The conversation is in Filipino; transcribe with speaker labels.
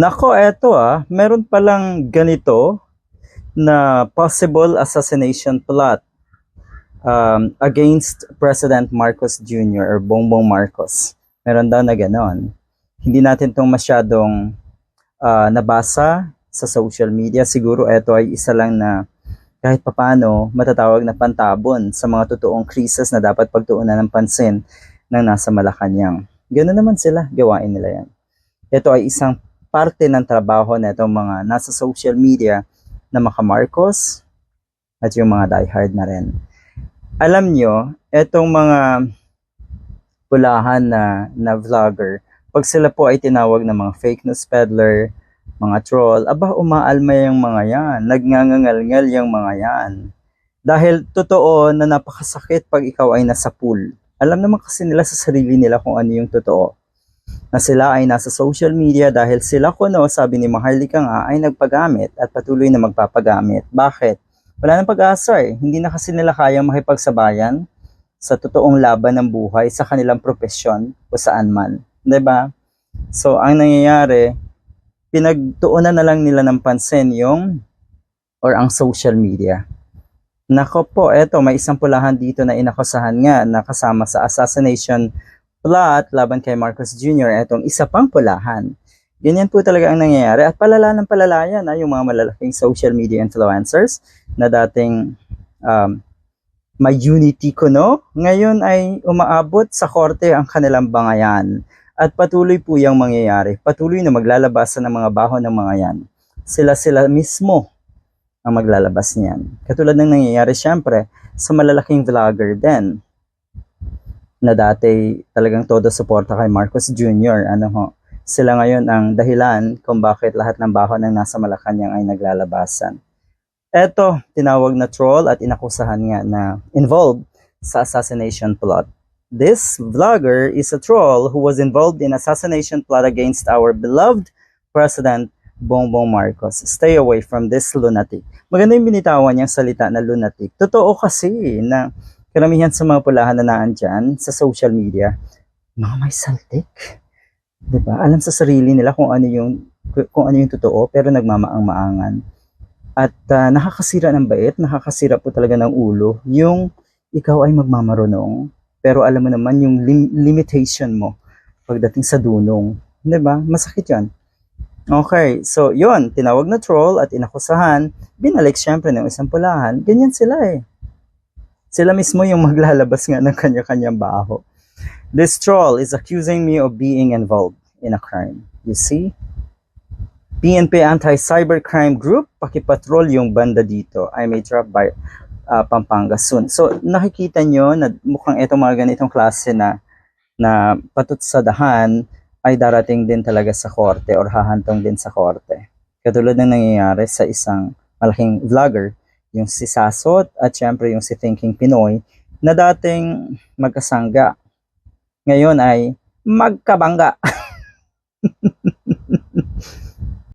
Speaker 1: Nako, eto ah, meron palang ganito na possible assassination plot um, against President Marcos Jr. or Bongbong Marcos. Meron daw na ganon. Hindi natin itong masyadong ah, nabasa sa social media. Siguro ito ay isa lang na kahit papano matatawag na pantabon sa mga totoong krisis na dapat pagtuunan ng pansin ng nasa Malacanang. Ganoon naman sila, gawain nila yan. Ito ay isang parte ng trabaho na itong mga nasa social media na mga Marcos at yung mga diehard na rin. Alam nyo, etong mga pulahan na, na vlogger, pag sila po ay tinawag ng mga fake news peddler, mga troll, aba umaalma yung mga yan, nagngangangalngal yung mga yan. Dahil totoo na napakasakit pag ikaw ay nasa pool. Alam naman kasi nila sa sarili nila kung ano yung totoo na sila ay nasa social media dahil sila kuno, sabi ni Maharlika nga, ay nagpagamit at patuloy na magpapagamit. Bakit? Wala nang pag-asa eh. Hindi na kasi nila kayang makipagsabayan sa totoong laban ng buhay sa kanilang profesyon o saan man. ba? So, ang nangyayari, pinagtuunan na lang nila ng pansin yung or ang social media. Nako po, eto, may isang pulahan dito na inakusahan nga na kasama sa assassination plot laban kay Marcos Jr. Etong isa pang pulahan. Ganyan po talaga ang nangyayari at palala ng palala yan ha, yung mga malalaking social media influencers na dating um, may unity kuno, ngayon ay umaabot sa korte ang kanilang bangayan. At patuloy po yung mangyayari. Patuloy na maglalabasan ng mga bahon ng mga yan. Sila-sila mismo ang maglalabas niyan. Katulad ng nangyayari syempre sa malalaking vlogger din na dati talagang todo suporta kay Marcos Jr. Ano ho, sila ngayon ang dahilan kung bakit lahat ng bahon ng nasa Malacanang ay naglalabasan. Eto, tinawag na troll at inakusahan nga na involved sa assassination plot. This vlogger is a troll who was involved in assassination plot against our beloved President Bongbong Marcos. Stay away from this lunatic. Maganda yung binitawan niyang salita na lunatic. Totoo kasi na karamihan sa mga pulahan na naan dyan sa social media, mga may saltik. ba? Alam sa sarili nila kung ano yung kung ano yung totoo pero nagmamaang-maangan. At ah, nakakasira ng bait, nakakasira po talaga ng ulo yung ikaw ay magmamarunong pero alam mo naman yung lim- limitation mo pagdating sa dunong. 'Di ba? Masakit 'yan. Okay, so yon tinawag na troll at inakusahan, binalik syempre ng isang pulahan. Ganyan sila eh. Sila mismo yung maglalabas nga ng kanya-kanyang baho. This troll is accusing me of being involved in a crime. You see? PNP Anti-Cybercrime Group, pakipatrol yung banda dito. I may drop by uh, Pampanga soon. So, nakikita nyo na mukhang itong mga ganitong klase na na patut sa dahan ay darating din talaga sa korte or hahantong din sa korte. Katulad ng nangyayari sa isang malaking vlogger, yung si Sasot at syempre yung si Thinking Pinoy na dating magkasangga. Ngayon ay magkabangga.